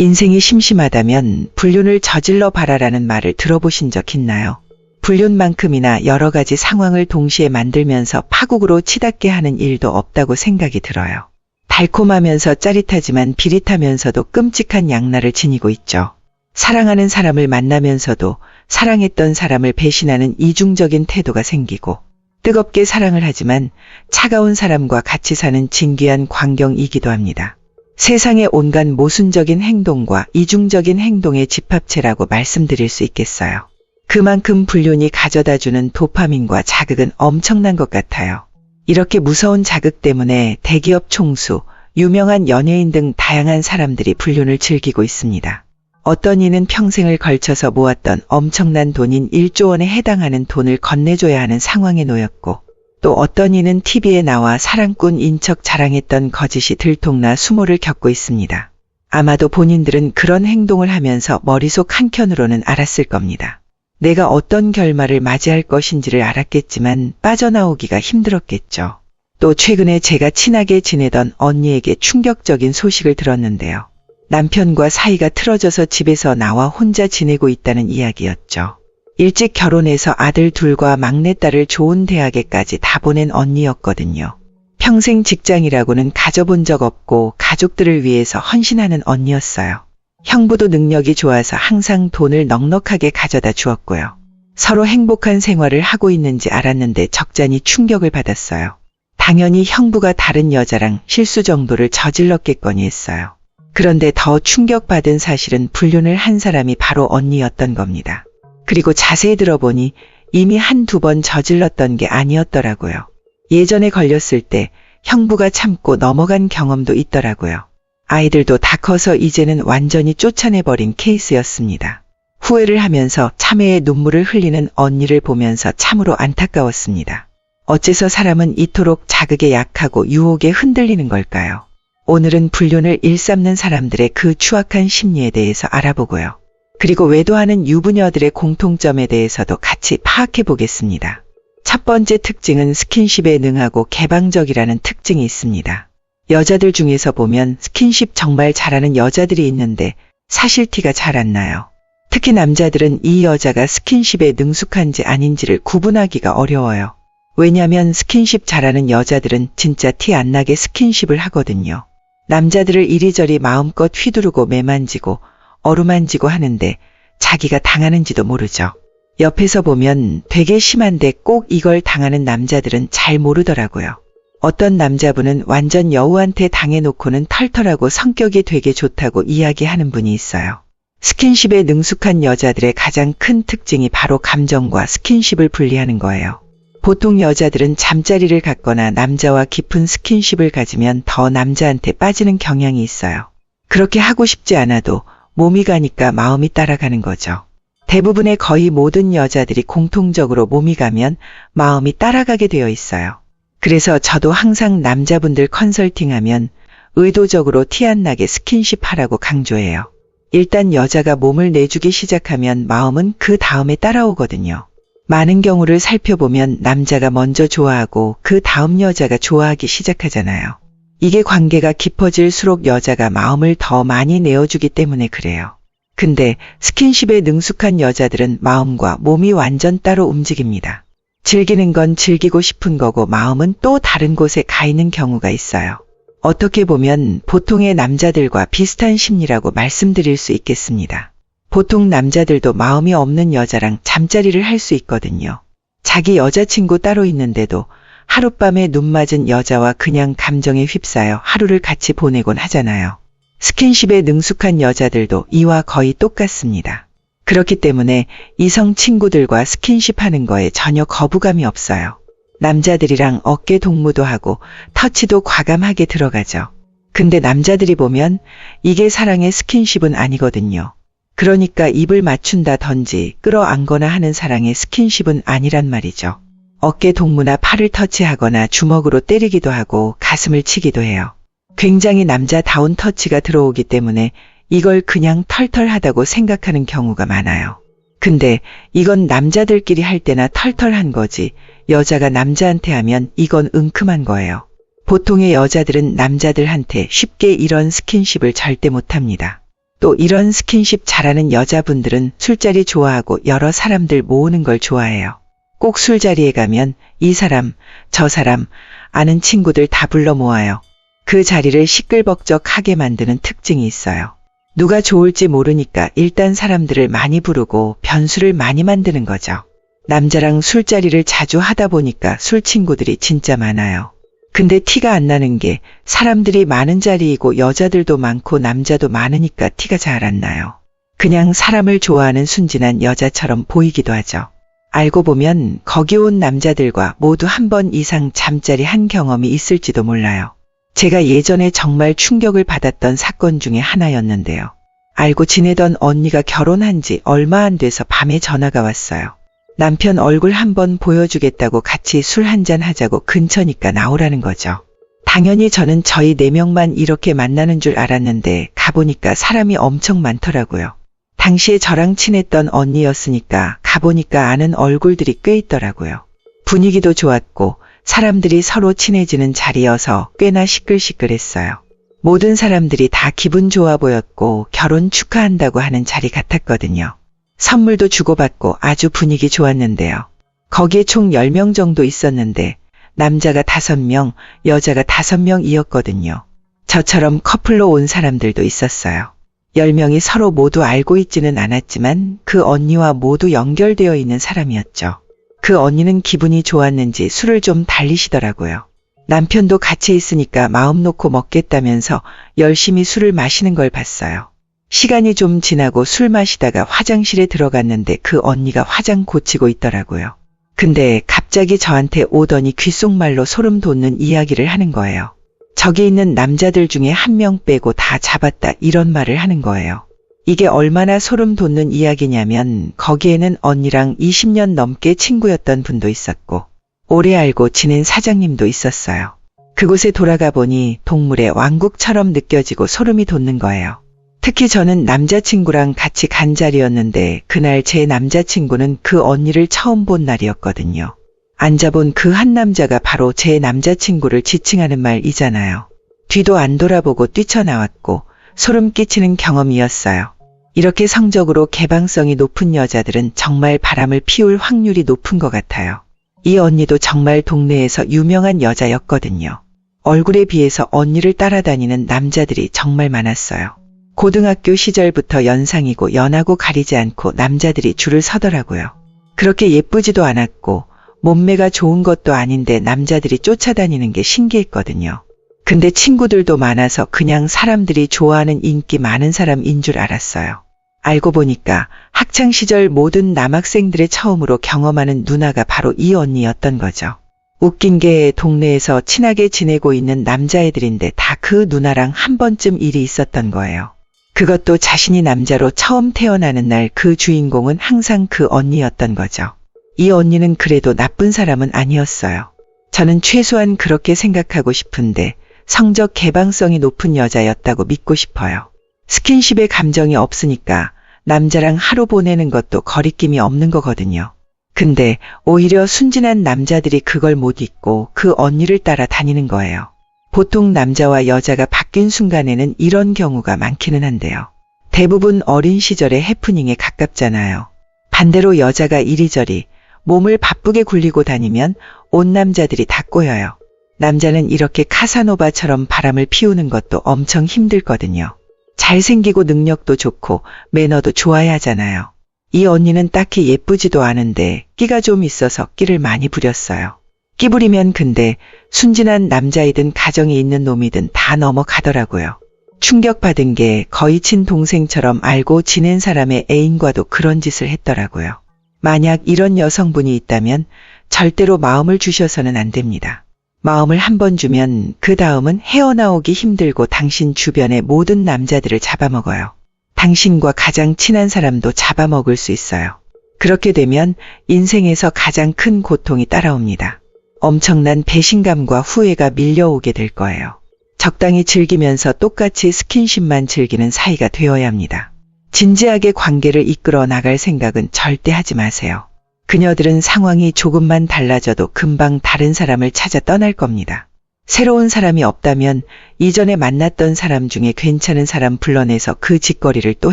인생이 심심하다면 불륜을 저질러 봐라라는 말을 들어보신 적 있나요? 불륜만큼이나 여러 가지 상황을 동시에 만들면서 파국으로 치닫게 하는 일도 없다고 생각이 들어요. 달콤하면서 짜릿하지만 비릿하면서도 끔찍한 양날을 지니고 있죠. 사랑하는 사람을 만나면서도 사랑했던 사람을 배신하는 이중적인 태도가 생기고 뜨겁게 사랑을 하지만 차가운 사람과 같이 사는 진귀한 광경이기도 합니다. 세상의 온갖 모순적인 행동과 이중적인 행동의 집합체라고 말씀드릴 수 있겠어요. 그만큼 불륜이 가져다 주는 도파민과 자극은 엄청난 것 같아요. 이렇게 무서운 자극 때문에 대기업 총수, 유명한 연예인 등 다양한 사람들이 불륜을 즐기고 있습니다. 어떤 이는 평생을 걸쳐서 모았던 엄청난 돈인 1조 원에 해당하는 돈을 건네줘야 하는 상황에 놓였고, 또 어떤 이는 TV에 나와 사랑꾼 인척 자랑했던 거짓이 들통나 수모를 겪고 있습니다. 아마도 본인들은 그런 행동을 하면서 머릿속 한켠으로는 알았을 겁니다. 내가 어떤 결말을 맞이할 것인지를 알았겠지만 빠져나오기가 힘들었겠죠. 또 최근에 제가 친하게 지내던 언니에게 충격적인 소식을 들었는데요. 남편과 사이가 틀어져서 집에서 나와 혼자 지내고 있다는 이야기였죠. 일찍 결혼해서 아들 둘과 막내딸을 좋은 대학에까지 다 보낸 언니였거든요. 평생 직장이라고는 가져본 적 없고 가족들을 위해서 헌신하는 언니였어요. 형부도 능력이 좋아서 항상 돈을 넉넉하게 가져다 주었고요. 서로 행복한 생활을 하고 있는지 알았는데 적잖이 충격을 받았어요. 당연히 형부가 다른 여자랑 실수 정도를 저질렀겠거니 했어요. 그런데 더 충격받은 사실은 불륜을 한 사람이 바로 언니였던 겁니다. 그리고 자세히 들어보니 이미 한두 번 저질렀던 게 아니었더라고요. 예전에 걸렸을 때 형부가 참고 넘어간 경험도 있더라고요. 아이들도 다 커서 이제는 완전히 쫓아내버린 케이스였습니다. 후회를 하면서 참회의 눈물을 흘리는 언니를 보면서 참으로 안타까웠습니다. 어째서 사람은 이토록 자극에 약하고 유혹에 흔들리는 걸까요? 오늘은 불륜을 일삼는 사람들의 그 추악한 심리에 대해서 알아보고요. 그리고 외도하는 유부녀들의 공통점에 대해서도 같이 파악해 보겠습니다. 첫 번째 특징은 스킨십에 능하고 개방적이라는 특징이 있습니다. 여자들 중에서 보면 스킨십 정말 잘하는 여자들이 있는데 사실 티가 잘 안 나요. 특히 남자들은 이 여자가 스킨십에 능숙한지 아닌지를 구분하기가 어려워요. 왜냐면 스킨십 잘하는 여자들은 진짜 티 안 나게 스킨십을 하거든요. 남자들을 이리저리 마음껏 휘두르고 매만지고 어루만지고 하는데 자기가 당하는지도 모르죠. 옆에서 보면 되게 심한데 꼭 이걸 당하는 남자들은 잘 모르더라고요. 어떤 남자분은 완전 여우한테 당해놓고는 털털하고 성격이 되게 좋다고 이야기하는 분이 있어요. 스킨십에 능숙한 여자들의 가장 큰 특징이 바로 감정과 스킨십을 분리하는 거예요. 보통 여자들은 잠자리를 갖거나 남자와 깊은 스킨십을 가지면 더 남자한테 빠지는 경향이 있어요. 그렇게 하고 싶지 않아도 몸이 가니까 마음이 따라가는 거죠. 대부분의 거의 모든 여자들이 공통적으로 몸이 가면 마음이 따라가게 되어 있어요. 그래서 저도 항상 남자분들 컨설팅하면 의도적으로 티 안 나게 스킨십 하라고 강조해요. 일단 여자가 몸을 내주기 시작하면 마음은 그 다음에 따라오거든요. 많은 경우를 살펴보면 남자가 먼저 좋아하고 그 다음 여자가 좋아하기 시작하잖아요. 이게 관계가 깊어질수록 여자가 마음을 더 많이 내어주기 때문에 그래요. 근데 스킨십에 능숙한 여자들은 마음과 몸이 완전 따로 움직입니다. 즐기는 건 즐기고 싶은 거고 마음은 또 다른 곳에 가 있는 경우가 있어요. 어떻게 보면 보통의 남자들과 비슷한 심리라고 말씀드릴 수 있겠습니다. 보통 남자들도 마음이 없는 여자랑 잠자리를 할 수 있거든요. 자기 여자친구 따로 있는데도 하룻밤에 눈 맞은 여자와 그냥 감정에 휩싸여 하루를 같이 보내곤 하잖아요. 스킨십에 능숙한 여자들도 이와 거의 똑같습니다. 그렇기 때문에 이성 친구들과 스킨십 하는 거에 전혀 거부감이 없어요. 남자들이랑 어깨 동무도 하고 터치도 과감하게 들어가죠. 근데 남자들이 보면 이게 사랑의 스킨십은 아니거든요. 그러니까 입을 맞춘다든지 끌어안거나 하는 사랑의 스킨십은 아니란 말이죠. 어깨 동무나 팔을 터치하거나 주먹으로 때리기도 하고 가슴을 치기도 해요. 굉장히 남자다운 터치가 들어오기 때문에 이걸 그냥 털털하다고 생각하는 경우가 많아요. 근데 이건 남자들끼리 할 때나 털털한 거지 여자가 남자한테 하면 이건 은큼한 거예요. 보통의 여자들은 남자들한테 쉽게 이런 스킨십을 절대 못합니다. 또 이런 스킨십 잘하는 여자분들은 술자리 좋아하고 여러 사람들 모으는 걸 좋아해요. 꼭 술자리에 가면 이 사람, 저 사람, 아는 친구들 다 불러 모아요. 그 자리를 시끌벅적하게 만드는 특징이 있어요. 누가 좋을지 모르니까 일단 사람들을 많이 부르고 변수를 많이 만드는 거죠. 남자랑 술자리를 자주 하다 보니까 술 친구들이 진짜 많아요. 근데 티가 안 나는 게 사람들이 많은 자리이고 여자들도 많고 남자도 많으니까 티가 잘 안 나요. 그냥 사람을 좋아하는 순진한 여자처럼 보이기도 하죠. 알고 보면 거기 온 남자들과 모두 한 번 이상 잠자리 한 경험이 있을지도 몰라요. 제가 예전에 정말 충격을 받았던 사건 중에 하나였는데요. 알고 지내던 언니가 결혼한 지 얼마 안 돼서 밤에 전화가 왔어요. 남편 얼굴 한번 보여주겠다고 같이 술 한잔 하자고 근처니까 나오라는 거죠. 당연히 저는 저희 네 명만 이렇게 만나는 줄 알았는데 가보니까 사람이 엄청 많더라고요. 당시에 저랑 친했던 언니였으니까 가보니까 아는 얼굴들이 꽤 있더라고요. 분위기도 좋았고 사람들이 서로 친해지는 자리여서 꽤나 시끌시끌했어요. 모든 사람들이 다 기분 좋아 보였고 결혼 축하한다고 하는 자리 같았거든요. 선물도 주고받고 아주 분위기 좋았는데요. 거기에 총 10명 정도 있었는데 남자가 5명, 여자가 5명이었거든요. 저처럼 커플로 온 사람들도 있었어요. 10명이 서로 모두 알고 있지는 않았지만 그 언니와 모두 연결되어 있는 사람이었죠. 그 언니는 기분이 좋았는지 술을 좀 달리시더라고요. 남편도 같이 있으니까 마음 놓고 먹겠다면서 열심히 술을 마시는 걸 봤어요. 시간이 좀 지나고 술 마시다가 화장실에 들어갔는데 그 언니가 화장 고치고 있더라고요. 근데 갑자기 저한테 오더니 귓속말로 소름 돋는 이야기를 하는 거예요. 저기 있는 남자들 중에 한 명 빼고 다 잡았다 이런 말을 하는 거예요. 이게 얼마나 소름 돋는 이야기냐면 거기에는 언니랑 20년 넘게 친구였던 분도 있었고 오래 알고 지낸 사장님도 있었어요. 그곳에 돌아가 보니 동물의 왕국처럼 느껴지고 소름이 돋는 거예요. 특히 저는 남자친구랑 같이 간 자리였는데 그날 제 남자친구는 그 언니를 처음 본 날이었거든요. 앉아본 그 한 남자가 바로 제 남자친구를 지칭하는 말이잖아요. 뒤도 안 돌아보고 뛰쳐나왔고 소름 끼치는 경험이었어요. 이렇게 성적으로 개방성이 높은 여자들은 정말 바람을 피울 확률이 높은 것 같아요. 이 언니도 정말 동네에서 유명한 여자였거든요. 얼굴에 비해서 언니를 따라다니는 남자들이 정말 많았어요. 고등학교 시절부터 연상이고 연하고 가리지 않고 남자들이 줄을 서더라고요. 그렇게 예쁘지도 않았고 몸매가 좋은 것도 아닌데 남자들이 쫓아다니는 게 신기했거든요. 근데 친구들도 많아서 그냥 사람들이 좋아하는 인기 많은 사람인 줄 알았어요. 알고 보니까 학창 시절 모든 남학생들의 처음으로 경험하는 누나가 바로 이 언니였던 거죠. 웃긴 게 동네에서 친하게 지내고 있는 남자애들인데 다 그 누나랑 한 번쯤 일이 있었던 거예요. 그것도 자신이 남자로 처음 태어나는 날 그 주인공은 항상 그 언니였던 거죠. 이 언니는 그래도 나쁜 사람은 아니었어요. 저는 최소한 그렇게 생각하고 싶은데 성적 개방성이 높은 여자였다고 믿고 싶어요. 스킨십에 감정이 없으니까 남자랑 하루 보내는 것도 거리낌이 없는 거거든요. 근데 오히려 순진한 남자들이 그걸 못 잊고 그 언니를 따라 다니는 거예요. 보통 남자와 여자가 바뀐 순간에는 이런 경우가 많기는 한데요. 대부분 어린 시절의 해프닝에 가깝잖아요. 반대로 여자가 이리저리 몸을 바쁘게 굴리고 다니면 온 남자들이 다 꼬여요. 남자는 이렇게 카사노바처럼 바람을 피우는 것도 엄청 힘들거든요. 잘생기고 능력도 좋고 매너도 좋아야 하잖아요. 이 언니는 딱히 예쁘지도 않은데 끼가 좀 있어서 끼를 많이 부렸어요. 끼 부리면 근데 순진한 남자이든 가정이 있는 놈이든 다 넘어가더라고요. 충격받은 게 거의 친동생처럼 알고 지낸 사람의 애인과도 그런 짓을 했더라고요. 만약 이런 여성분이 있다면 절대로 마음을 주셔서는 안 됩니다. 마음을 한 번 주면 그 다음은 헤어나오기 힘들고 당신 주변의 모든 남자들을 잡아먹어요. 당신과 가장 친한 사람도 잡아먹을 수 있어요. 그렇게 되면 인생에서 가장 큰 고통이 따라옵니다. 엄청난 배신감과 후회가 밀려오게 될 거예요. 적당히 즐기면서 똑같이 스킨십만 즐기는 사이가 되어야 합니다. 진지하게 관계를 이끌어 나갈 생각은 절대 하지 마세요. 그녀들은 상황이 조금만 달라져도 금방 다른 사람을 찾아 떠날 겁니다. 새로운 사람이 없다면 이전에 만났던 사람 중에 괜찮은 사람 불러내서 그 짓거리를 또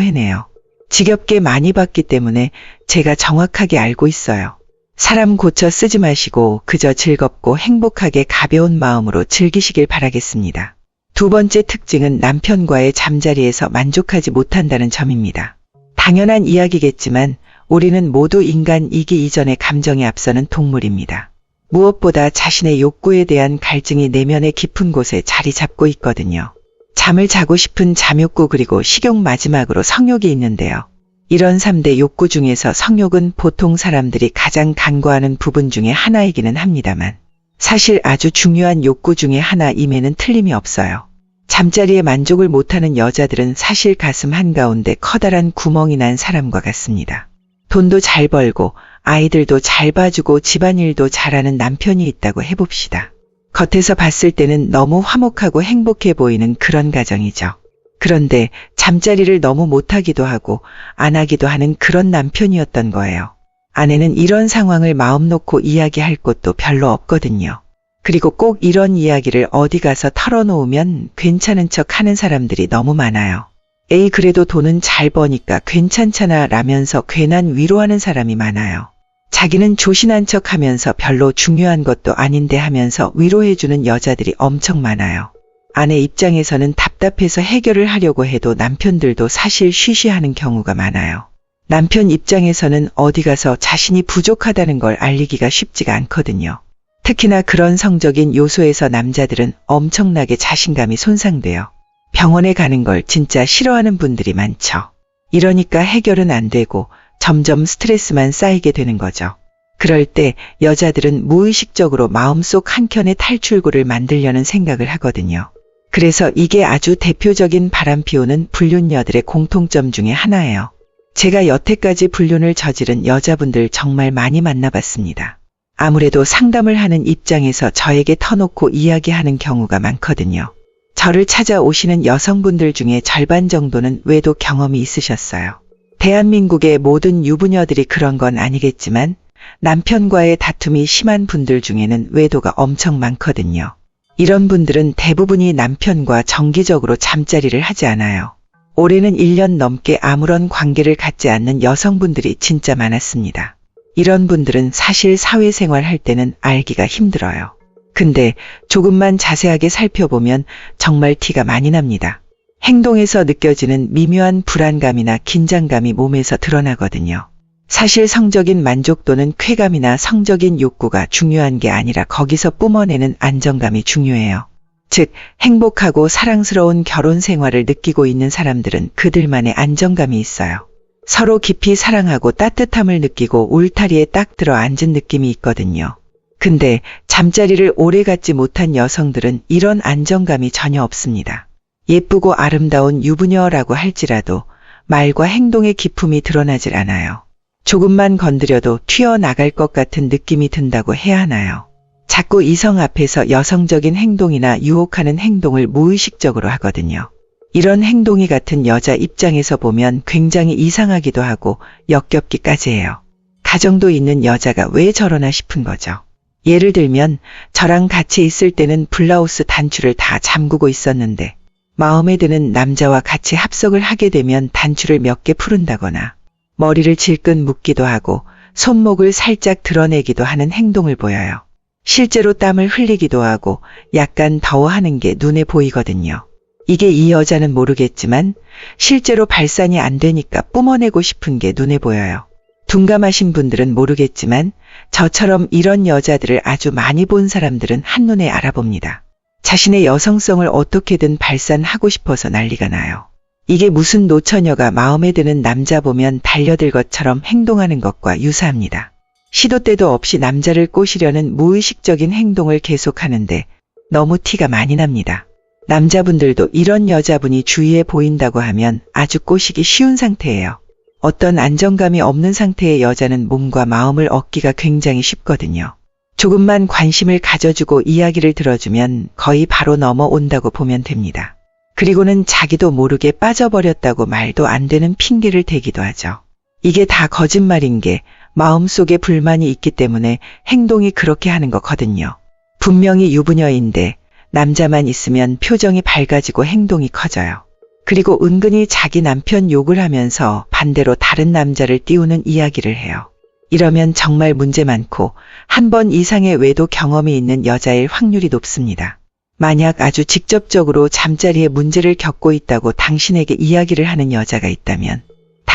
해내요. 지겹게 많이 봤기 때문에 제가 정확하게 알고 있어요. 사람 고쳐 쓰지 마시고 그저 즐겁고 행복하게 가벼운 마음으로 즐기시길 바라겠습니다. 두 번째 특징은 남편과의 잠자리에서 만족하지 못한다는 점입니다. 당연한 이야기겠지만 우리는 모두 인간이기 이전에 감정에 앞서는 동물입니다. 무엇보다 자신의 욕구에 대한 갈증이 내면의 깊은 곳에 자리 잡고 있거든요. 잠을 자고 싶은 잠욕구 그리고 식욕 마지막으로 성욕이 있는데요. 이런 3대 욕구 중에서 성욕은 보통 사람들이 가장 간과하는 부분 중에 하나이기는 합니다만 사실 아주 중요한 욕구 중에 하나임에는 틀림이 없어요. 잠자리에 만족을 못하는 여자들은 사실 가슴 한가운데 커다란 구멍이 난 사람과 같습니다. 돈도 잘 벌고 아이들도 잘 봐주고 집안일도 잘하는 남편이 있다고 해봅시다. 겉에서 봤을 때는 너무 화목하고 행복해 보이는 그런 가정이죠. 그런데 잠자리를 너무 못하기도 하고 안 하기도 하는 그런 남편이었던 거예요. 아내는 이런 상황을 마음 놓고 이야기할 곳도 별로 없거든요. 그리고 꼭 이런 이야기를 어디 가서 털어놓으면 괜찮은 척 하는 사람들이 너무 많아요. 에이, 그래도 돈은 잘 버니까 괜찮잖아 라면서 괜한 위로하는 사람이 많아요. 자기는 조신한 척 하면서 별로 중요한 것도 아닌데 하면서 위로해주는 여자들이 엄청 많아요. 아내 입장에서는 답답해서 해결을 하려고 해도 남편들도 사실 쉬쉬하는 경우가 많아요. 남편 입장에서는 어디 가서 자신이 부족하다는 걸 알리기가 쉽지가 않거든요. 특히나 그런 성적인 요소에서 남자들은 엄청나게 자신감이 손상돼요. 병원에 가는 걸 진짜 싫어하는 분들이 많죠. 이러니까 해결은 안 되고 점점 스트레스만 쌓이게 되는 거죠. 그럴 때 여자들은 무의식적으로 마음속 한켠에 탈출구를 만들려는 생각을 하거든요. 그래서 이게 아주 대표적인 바람 피우는 불륜녀들의 공통점 중에 하나예요. 제가 여태까지 불륜을 저지른 여자분들 정말 많이 만나봤습니다. 아무래도 상담을 하는 입장에서 저에게 터놓고 이야기하는 경우가 많거든요. 저를 찾아오시는 여성분들 중에 절반 정도는 외도 경험이 있으셨어요. 대한민국의 모든 유부녀들이 그런 건 아니겠지만 남편과의 다툼이 심한 분들 중에는 외도가 엄청 많거든요. 이런 분들은 대부분이 남편과 정기적으로 잠자리를 하지 않아요. 올해는 1년 넘게 아무런 관계를 갖지 않는 여성분들이 진짜 많았습니다. 이런 분들은 사실 사회생활 할 때는 알기가 힘들어요. 근데 조금만 자세하게 살펴보면 정말 티가 많이 납니다. 행동에서 느껴지는 미묘한 불안감이나 긴장감이 몸에서 드러나거든요. 사실 성적인 만족도는 쾌감이나 성적인 욕구가 중요한 게 아니라 거기서 뿜어내는 안정감이 중요해요. 즉, 행복하고 사랑스러운 결혼 생활을 느끼고 있는 사람들은 그들만의 안정감이 있어요. 서로 깊이 사랑하고 따뜻함을 느끼고 울타리에 딱 들어 앉은 느낌이 있거든요. 근데 잠자리를 오래 갖지 못한 여성들은 이런 안정감이 전혀 없습니다. 예쁘고 아름다운 유부녀라고 할지라도 말과 행동의 기품이 드러나질 않아요. 조금만 건드려도 튀어나갈 것 같은 느낌이 든다고 해야 하나요? 자꾸 이성 앞에서 여성적인 행동이나 유혹하는 행동을 무의식적으로 하거든요. 이런 행동이 같은 여자 입장에서 보면 굉장히 이상하기도 하고 역겹기까지 해요. 가정도 있는 여자가 왜 저러나 싶은 거죠. 예를 들면 저랑 같이 있을 때는 블라우스 단추를 다 잠그고 있었는데 마음에 드는 남자와 같이 합석을 하게 되면 단추를 몇 개 푸른다거나 머리를 질끈 묶기도 하고 손목을 살짝 드러내기도 하는 행동을 보여요. 실제로 땀을 흘리기도 하고 약간 더워하는 게 눈에 보이거든요. 이게 이 여자는 모르겠지만 실제로 발산이 안 되니까 뿜어내고 싶은 게 눈에 보여요. 둔감하신 분들은 모르겠지만 저처럼 이런 여자들을 아주 많이 본 사람들은 한눈에 알아봅니다. 자신의 여성성을 어떻게든 발산하고 싶어서 난리가 나요. 이게 무슨 노처녀가 마음에 드는 남자 보면 달려들 것처럼 행동하는 것과 유사합니다. 시도 때도 없이 남자를 꼬시려는 무의식적인 행동을 계속하는데 너무 티가 많이 납니다. 남자분들도 이런 여자분이 주위에 보인다고 하면 아주 꼬시기 쉬운 상태예요. 어떤 안정감이 없는 상태의 여자는 몸과 마음을 얻기가 굉장히 쉽거든요. 조금만 관심을 가져주고 이야기를 들어주면 거의 바로 넘어온다고 보면 됩니다. 그리고는 자기도 모르게 빠져버렸다고 말도 안 되는 핑계를 대기도 하죠. 이게 다 거짓말인 게 마음속에 불만이 있기 때문에 행동이 그렇게 하는 거거든요. 분명히 유부녀인데 남자만 있으면 표정이 밝아지고 행동이 커져요. 그리고 은근히 자기 남편 욕을 하면서 반대로 다른 남자를 띄우는 이야기를 해요. 이러면 정말 문제 많고 한 번 이상의 외도 경험이 있는 여자일 확률이 높습니다. 만약 아주 직접적으로 잠자리에 문제를 겪고 있다고 당신에게 이야기를 하는 여자가 있다면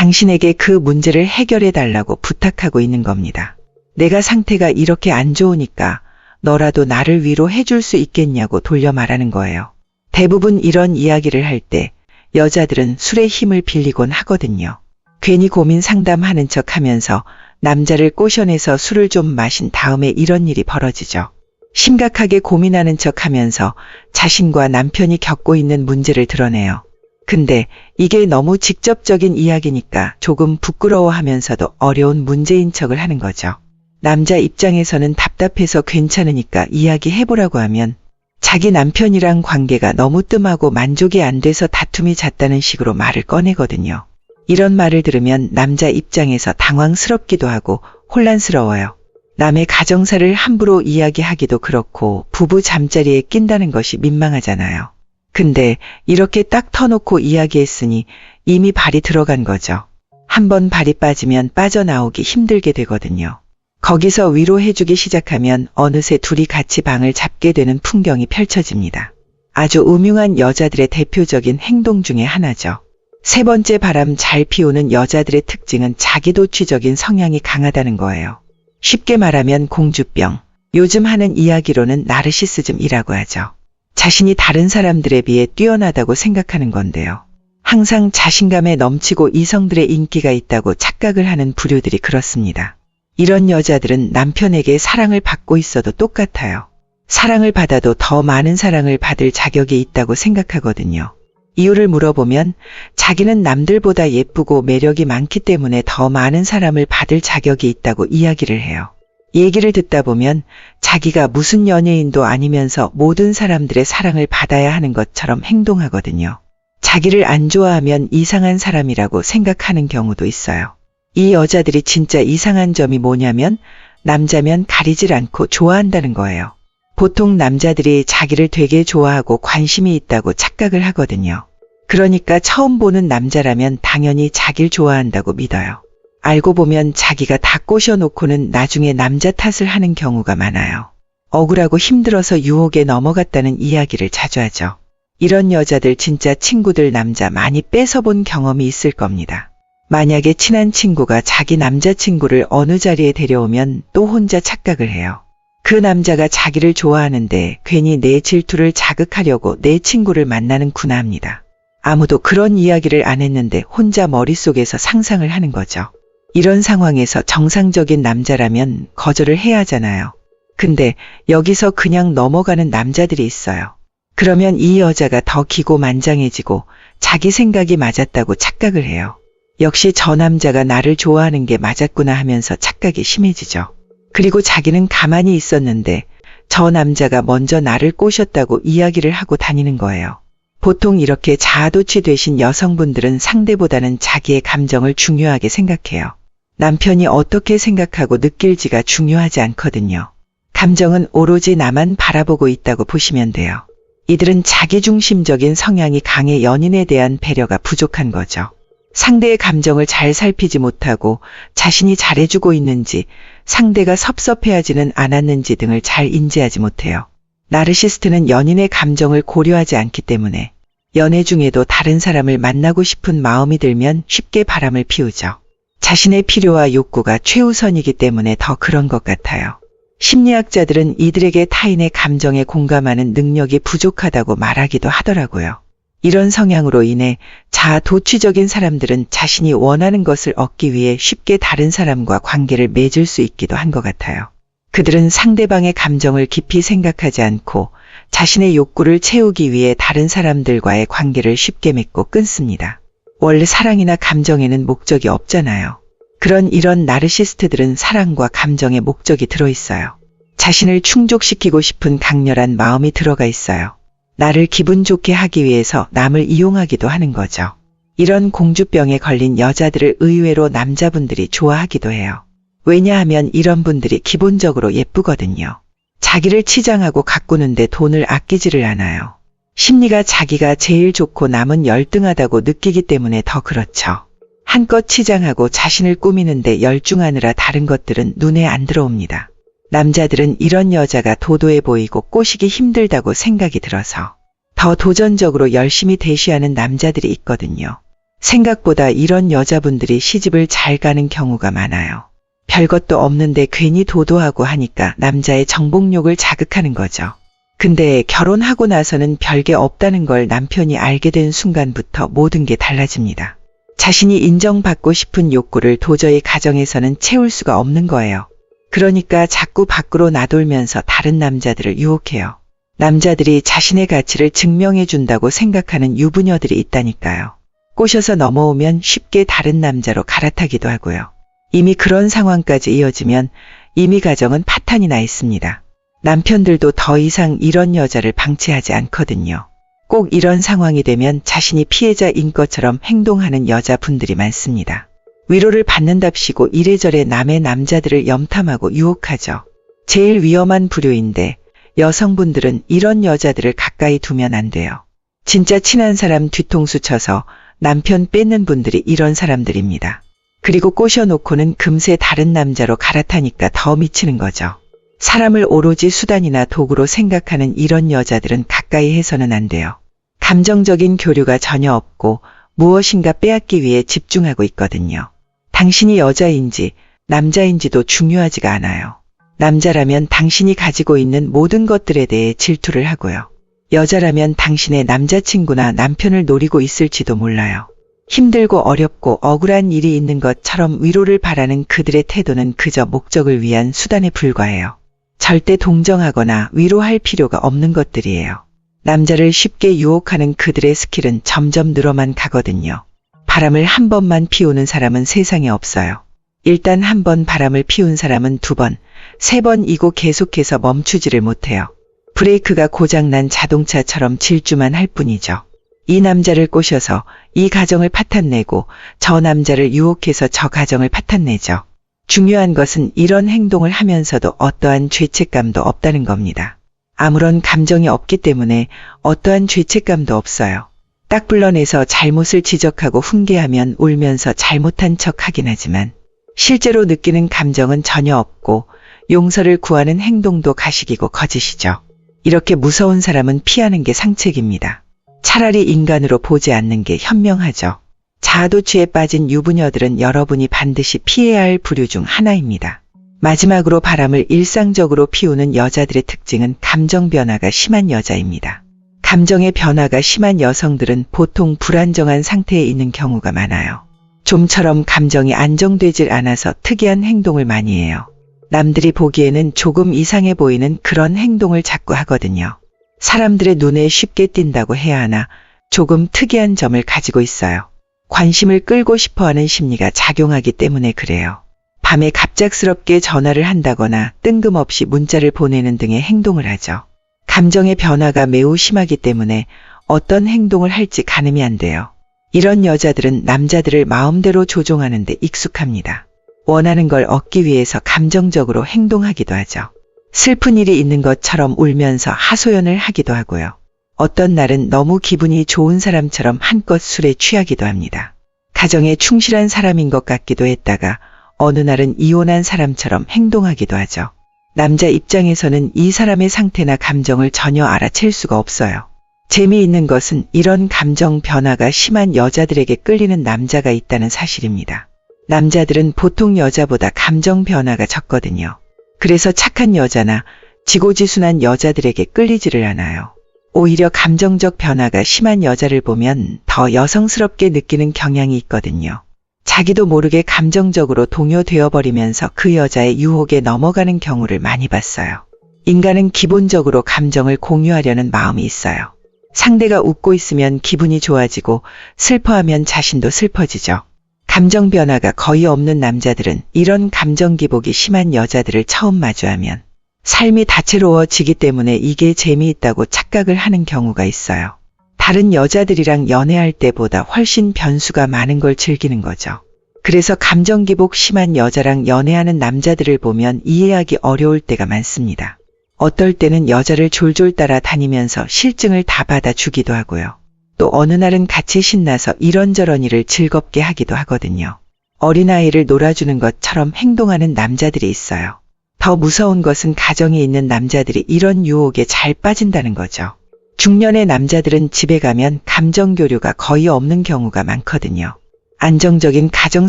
당신에게 그 문제를 해결해 달라고 부탁하고 있는 겁니다. 내가 상태가 이렇게 안 좋으니까 너라도 나를 위로해 줄 수 있겠냐고 돌려 말하는 거예요. 대부분 이런 이야기를 할 때 여자들은 술의 힘을 빌리곤 하거든요. 괜히 고민 상담하는 척 하면서 남자를 꼬셔내서 술을 좀 마신 다음에 이런 일이 벌어지죠. 심각하게 고민하는 척 하면서 자신과 남편이 겪고 있는 문제를 드러내요. 근데 이게 너무 직접적인 이야기니까 조금 부끄러워 하면서도 어려운 문제인 척을 하는 거죠. 남자 입장에서는 답답해서 괜찮으니까 이야기해보라고 하면 자기 남편이랑 관계가 너무 뜸하고 만족이 안 돼서 다툼이 잦다는 식으로 말을 꺼내거든요. 이런 말을 들으면 남자 입장에서 당황스럽기도 하고 혼란스러워요. 남의 가정사를 함부로 이야기하기도 그렇고 부부 잠자리에 낀다는 것이 민망하잖아요. 근데 이렇게 딱 터놓고 이야기했으니 이미 발이 들어간 거죠. 한번 발이 빠지면 빠져나오기 힘들게 되거든요. 거기서 위로해주기 시작하면 어느새 둘이 같이 방을 잡게 되는 풍경이 펼쳐집니다. 아주 음흉한 여자들의 대표적인 행동 중의 하나죠. 세 번째 바람 잘 피우는 여자들의 특징은 자기도취적인 성향이 강하다는 거예요. 쉽게 말하면 공주병, 요즘 하는 이야기로는 나르시스즘이라고 하죠. 자신이 다른 사람들에 비해 뛰어나다고 생각하는 건데요. 항상 자신감에 넘치고 이성들의 인기가 있다고 착각을 하는 부류들이 그렇습니다. 이런 여자들은 남편에게 사랑을 받고 있어도 똑같아요. 사랑을 받아도 더 많은 사랑을 받을 자격이 있다고 생각하거든요. 이유를 물어보면 자기는 남들보다 예쁘고 매력이 많기 때문에 더 많은 사람을 받을 자격이 있다고 이야기를 해요. 얘기를 듣다 보면 자기가 무슨 연예인도 아니면서 모든 사람들의 사랑을 받아야 하는 것처럼 행동하거든요. 자기를 안 좋아하면 이상한 사람이라고 생각하는 경우도 있어요. 이 여자들이 진짜 이상한 점이 뭐냐면 남자면 가리질 않고 좋아한다는 거예요. 보통 남자들이 자기를 되게 좋아하고 관심이 있다고 착각을 하거든요. 그러니까 처음 보는 남자라면 당연히 자기를 좋아한다고 믿어요. 알고 보면 자기가 다 꼬셔놓고는 나중에 남자 탓을 하는 경우가 많아요. 억울하고 힘들어서 유혹에 넘어갔다는 이야기를 자주 하죠. 이런 여자들 진짜 친구들 남자 많이 뺏어본 경험이 있을 겁니다. 만약에 친한 친구가 자기 남자친구를 어느 자리에 데려오면 또 혼자 착각을 해요. 그 남자가 자기를 좋아하는데 괜히 내 질투를 자극하려고 내 친구를 만나는구나 합니다. 아무도 그런 이야기를 안 했는데 혼자 머릿속에서 상상을 하는 거죠. 이런 상황에서 정상적인 남자라면 거절을 해야 하잖아요. 근데 여기서 그냥 넘어가는 남자들이 있어요. 그러면 이 여자가 더 기고 만장해지고 자기 생각이 맞았다고 착각을 해요. 역시 저 남자가 나를 좋아하는 게 맞았구나 하면서 착각이 심해지죠. 그리고 자기는 가만히 있었는데 저 남자가 먼저 나를 꼬셨다고 이야기를 하고 다니는 거예요. 보통 이렇게 자아도취 되신 여성분들은 상대보다는 자기의 감정을 중요하게 생각해요. 남편이 어떻게 생각하고 느낄지가 중요하지 않거든요. 감정은 오로지 나만 바라보고 있다고 보시면 돼요. 이들은 자기중심적인 성향이 강해 연인에 대한 배려가 부족한 거죠. 상대의 감정을 잘 살피지 못하고 자신이 잘해주고 있는지 상대가 섭섭해하지는 않았는지 등을 잘 인지하지 못해요. 나르시스트는 연인의 감정을 고려하지 않기 때문에 연애 중에도 다른 사람을 만나고 싶은 마음이 들면 쉽게 바람을 피우죠. 자신의 필요와 욕구가 최우선이기 때문에 더 그런 것 같아요. 심리학자들은 이들에게 타인의 감정에 공감하는 능력이 부족하다고 말하기도 하더라고요. 이런 성향으로 인해 자아도취적인 사람들은 자신이 원하는 것을 얻기 위해 쉽게 다른 사람과 관계를 맺을 수 있기도 한 것 같아요. 그들은 상대방의 감정을 깊이 생각하지 않고 자신의 욕구를 채우기 위해 다른 사람들과의 관계를 쉽게 맺고 끊습니다. 원래 사랑이나 감정에는 목적이 없잖아요. 그런 이런 나르시스트들은 사랑과 감정에 목적이 들어있어요. 자신을 충족시키고 싶은 강렬한 마음이 들어가 있어요. 나를 기분 좋게 하기 위해서 남을 이용하기도 하는 거죠. 이런 공주병에 걸린 여자들을 의외로 남자분들이 좋아하기도 해요. 왜냐하면 이런 분들이 기본적으로 예쁘거든요. 자기를 치장하고 가꾸는데 돈을 아끼지를 않아요. 심리가 자기가 제일 좋고 남은 열등하다고 느끼기 때문에 더 그렇죠. 한껏 치장하고 자신을 꾸미는데 열중하느라 다른 것들은 눈에 안 들어옵니다. 남자들은 이런 여자가 도도해 보이고 꼬시기 힘들다고 생각이 들어서 더 도전적으로 열심히 대시하는 남자들이 있거든요. 생각보다 이런 여자분들이 시집을 잘 가는 경우가 많아요. 별것도 없는데 괜히 도도하고 하니까 남자의 정복욕을 자극하는 거죠. 근데 결혼하고 나서는 별게 없다는 걸 남편이 알게 된 순간부터 모든 게 달라집니다. 자신이 인정받고 싶은 욕구를 도저히 가정에서는 채울 수가 없는 거예요. 그러니까 자꾸 밖으로 나돌면서 다른 남자들을 유혹해요. 남자들이 자신의 가치를 증명해 준다고 생각하는 유부녀들이 있다니까요. 꼬셔서 넘어오면 쉽게 다른 남자로 갈아타기도 하고요. 이미 그런 상황까지 이어지면 이미 가정은 파탄이 나 있습니다. 남편들도 더 이상 이런 여자를 방치하지 않거든요. 꼭 이런 상황이 되면 자신이 피해자인 것처럼 행동하는 여자분들이 많습니다. 위로를 받는답시고 이래저래 남의 남자들을 염탐하고 유혹하죠. 제일 위험한 부류인데 여성분들은 이런 여자들을 가까이 두면 안 돼요. 진짜 친한 사람 뒤통수 쳐서 남편 뺏는 분들이 이런 사람들입니다. 그리고 꼬셔놓고는 금세 다른 남자로 갈아타니까 더 미치는 거죠. 사람을 오로지 수단이나 도구로 생각하는 이런 여자들은 가까이 해서는 안 돼요. 감정적인 교류가 전혀 없고 무엇인가 빼앗기 위해 집중하고 있거든요. 당신이 여자인지 남자인지도 중요하지가 않아요. 남자라면 당신이 가지고 있는 모든 것들에 대해 질투를 하고요. 여자라면 당신의 남자친구나 남편을 노리고 있을지도 몰라요. 힘들고 어렵고 억울한 일이 있는 것처럼 위로를 바라는 그들의 태도는 그저 목적을 위한 수단에 불과해요. 절대 동정하거나 위로할 필요가 없는 것들이에요. 남자를 쉽게 유혹하는 그들의 스킬은 점점 늘어만 가거든요. 바람을 한 번만 피우는 사람은 세상에 없어요. 일단 한 번 바람을 피운 사람은 두 번, 세 번이고 계속해서 멈추지를 못해요. 브레이크가 고장난 자동차처럼 질주만 할 뿐이죠. 이 남자를 꼬셔서 이 가정을 파탄내고 저 남자를 유혹해서 저 가정을 파탄내죠. 중요한 것은 이런 행동을 하면서도 어떠한 죄책감도 없다는 겁니다. 아무런 감정이 없기 때문에 어떠한 죄책감도 없어요. 딱 불러내서 잘못을 지적하고 훈계하면 울면서 잘못한 척 하긴 하지만 실제로 느끼는 감정은 전혀 없고 용서를 구하는 행동도 가식이고 거짓이죠. 이렇게 무서운 사람은 피하는 게 상책입니다. 차라리 인간으로 보지 않는 게 현명하죠. 자아도취에 빠진 유부녀들은 여러분이 반드시 피해야 할 부류 중 하나입니다. 마지막으로 바람을 일상적으로 피우는 여자들의 특징은 감정 변화가 심한 여자입니다. 감정의 변화가 심한 여성들은 보통 불안정한 상태에 있는 경우가 많아요. 좀처럼 감정이 안정되질 않아서 특이한 행동을 많이 해요. 남들이 보기에는 조금 이상해 보이는 그런 행동을 자꾸 하거든요. 사람들의 눈에 쉽게 띈다고 해야 하나 조금 특이한 점을 가지고 있어요. 관심을 끌고 싶어 하는 심리가 작용하기 때문에 그래요. 밤에 갑작스럽게 전화를 한다거나 뜬금없이 문자를 보내는 등의 행동을 하죠. 감정의 변화가 매우 심하기 때문에 어떤 행동을 할지 가늠이 안 돼요. 이런 여자들은 남자들을 마음대로 조종하는데 익숙합니다. 원하는 걸 얻기 위해서 감정적으로 행동하기도 하죠. 슬픈 일이 있는 것처럼 울면서 하소연을 하기도 하고요. 어떤 날은 너무 기분이 좋은 사람처럼 한껏 술에 취하기도 합니다. 가정에 충실한 사람인 것 같기도 했다가 어느 날은 이혼한 사람처럼 행동하기도 하죠. 남자 입장에서는 이 사람의 상태나 감정을 전혀 알아챌 수가 없어요. 재미있는 것은 이런 감정 변화가 심한 여자들에게 끌리는 남자가 있다는 사실입니다. 남자들은 보통 여자보다 감정 변화가 적거든요. 그래서 착한 여자나 지고지순한 여자들에게 끌리지를 않아요. 오히려 감정적 변화가 심한 여자를 보면 더 여성스럽게 느끼는 경향이 있거든요. 자기도 모르게 감정적으로 동요되어 버리면서 그 여자의 유혹에 넘어가는 경우를 많이 봤어요. 인간은 기본적으로 감정을 공유하려는 마음이 있어요. 상대가 웃고 있으면 기분이 좋아지고 슬퍼하면 자신도 슬퍼지죠. 감정 변화가 거의 없는 남자들은 이런 감정 기복이 심한 여자들을 처음 마주하면 삶이 다채로워지기 때문에 이게 재미있다고 착각을 하는 경우가 있어요. 다른 여자들이랑 연애할 때보다 훨씬 변수가 많은 걸 즐기는 거죠. 그래서 감정 기복 심한 여자랑 연애하는 남자들을 보면 이해하기 어려울 때가 많습니다. 어떨 때는 여자를 졸졸 따라 다니면서 실증을 다 받아 주기도 하고요. 또 어느 날은 같이 신나서 이런저런 일을 즐겁게 하기도 하거든요. 어린아이를 놀아주는 것처럼 행동하는 남자들이 있어요. 더 무서운 것은 가정에 있는 남자들이 이런 유혹에 잘 빠진다는 거죠. 중년의 남자들은 집에 가면 감정 교류가 거의 없는 경우가 많거든요. 안정적인 가정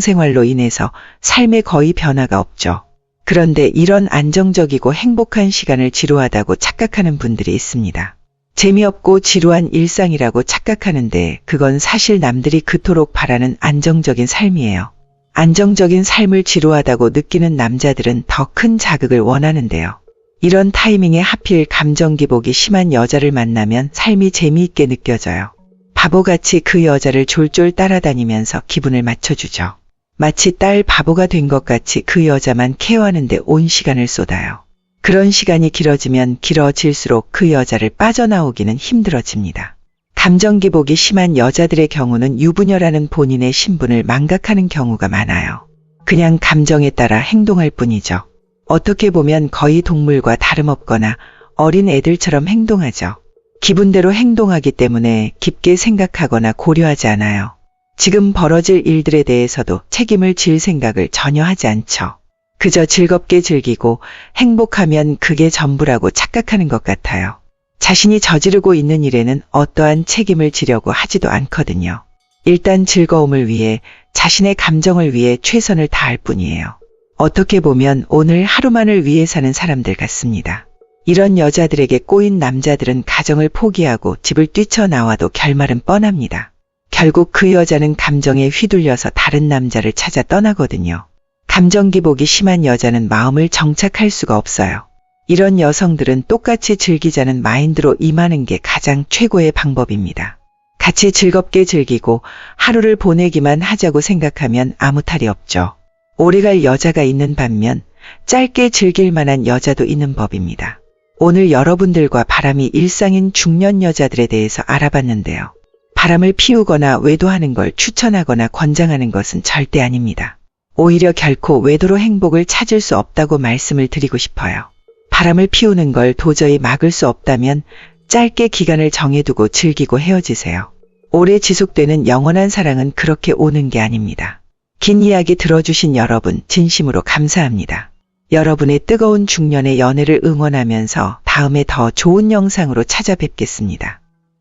생활로 인해서 삶에 거의 변화가 없죠. 그런데 이런 안정적이고 행복한 시간을 지루하다고 착각하는 분들이 있습니다. 재미없고 지루한 일상이라고 착각하는데 그건 사실 남들이 그토록 바라는 안정적인 삶이에요. 안정적인 삶을 지루하다고 느끼는 남자들은 더 큰 자극을 원하는데요. 이런 타이밍에 하필 감정 기복이 심한 여자를 만나면 삶이 재미있게 느껴져요. 바보같이 그 여자를 졸졸 따라다니면서 기분을 맞춰주죠. 마치 딸 바보가 된 것 같이 그 여자만 케어하는데 온 시간을 쏟아요. 그런 시간이 길어지면 길어질수록 그 여자를 빠져나오기는 힘들어집니다. 감정 기복이 심한 여자들의 경우는 유부녀라는 본인의 신분을 망각하는 경우가 많아요. 그냥 감정에 따라 행동할 뿐이죠. 어떻게 보면 거의 동물과 다름없거나 어린 애들처럼 행동하죠. 기분대로 행동하기 때문에 깊게 생각하거나 고려하지 않아요. 지금 벌어질 일들에 대해서도 책임을 질 생각을 전혀 하지 않죠. 그저 즐겁게 즐기고 행복하면 그게 전부라고 착각하는 것 같아요. 자신이 저지르고 있는 일에는 어떠한 책임을 지려고 하지도 않거든요. 일단 즐거움을 위해 자신의 감정을 위해 최선을 다할 뿐이에요. 어떻게 보면 오늘 하루만을 위해 사는 사람들 같습니다. 이런 여자들에게 꼬인 남자들은 가정을 포기하고 집을 뛰쳐나와도 결말은 뻔합니다. 결국 그 여자는 감정에 휘둘려서 다른 남자를 찾아 떠나거든요. 감정 기복이 심한 여자는 마음을 정착할 수가 없어요. 이런 여성들은 똑같이 즐기자는 마인드로 임하는 게 가장 최고의 방법입니다. 같이 즐겁게 즐기고 하루를 보내기만 하자고 생각하면 아무 탈이 없죠. 오래갈 여자가 있는 반면 짧게 즐길 만한 여자도 있는 법입니다. 오늘 여러분들과 바람이 일상인 중년 여자들에 대해서 알아봤는데요. 바람을 피우거나 외도하는 걸 추천하거나 권장하는 것은 절대 아닙니다. 오히려 결코 외도로 행복을 찾을 수 없다고 말씀을 드리고 싶어요. 바람을 피우는 걸 도저히 막을 수 없다면 짧게 기간을 정해두고 즐기고 헤어지세요. 오래 지속되는 영원한 사랑은 그렇게 오는 게 아닙니다. 긴 이야기 들어주신 여러분 진심으로 감사합니다. 여러분의 뜨거운 중년의 연애를 응원하면서 다음에 더 좋은 영상으로 찾아뵙겠습니다.